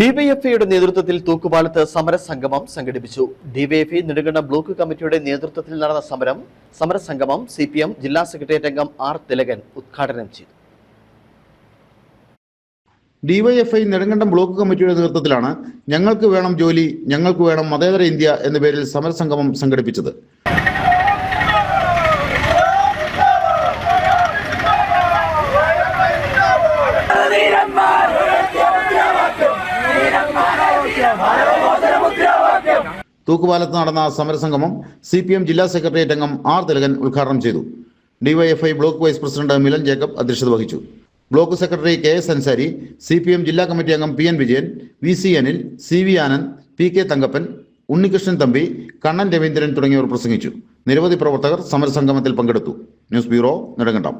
ഡിവൈഎഫ്ഐയുടെ നേതൃത്വത്തിൽ തൂക്കുപാലത്ത് സമരസംഗമം സംഘടിപ്പിച്ചു. ഡിവൈഎഫ്ഐ നെടുങ്കണ്ടം ബ്ലോക്ക് കമ്മിറ്റിയുടെ നേതൃത്വത്തിൽ നടന്ന സമരം സമരസംഗമം സി പി എം ജില്ലാ സെക്രട്ടേറിയറ്റ് അംഗം ആർ തിലകൻ ഉദ്ഘാടനം ചെയ്തു. ഡിവൈഎഫ്ഐ നെടുങ്കണ്ടം ബ്ലോക്ക് കമ്മിറ്റിയുടെ നേതൃത്വത്തിലാണ് ഞങ്ങൾക്ക് വേണം ജോലി ഞങ്ങൾക്ക് വേണം മതേതര ഇന്ത്യ എന്ന പേരിൽ സമരസംഗമം സംഘടിപ്പിച്ചത്. തൂക്കുപാലത്ത് നടന്ന സമരസംഗമം സി പി എം ജില്ലാ സെക്രട്ടേറിയറ്റ് അംഗം ആർ തിലകൻ ഉദ്ഘാടനം ചെയ്തു. DYFI block vice president Milan Jacob അധ്യക്ഷത വഹിച്ചു. Block secretary K S Ansari C P M ജില്ലാ കമ്മിറ്റി അംഗം P N Vijayan V C Anil C V Anand P K Thankappan Unnikrishnan Thampi Kannan Raveendran തുടങ്ങിയവർ പ്രസംഗിച്ചു. നിരവധി പ്രവർത്തകർ സമരസംഗമത്തിൽ പങ്കെടുത്തു. News bureau Nedumkandam.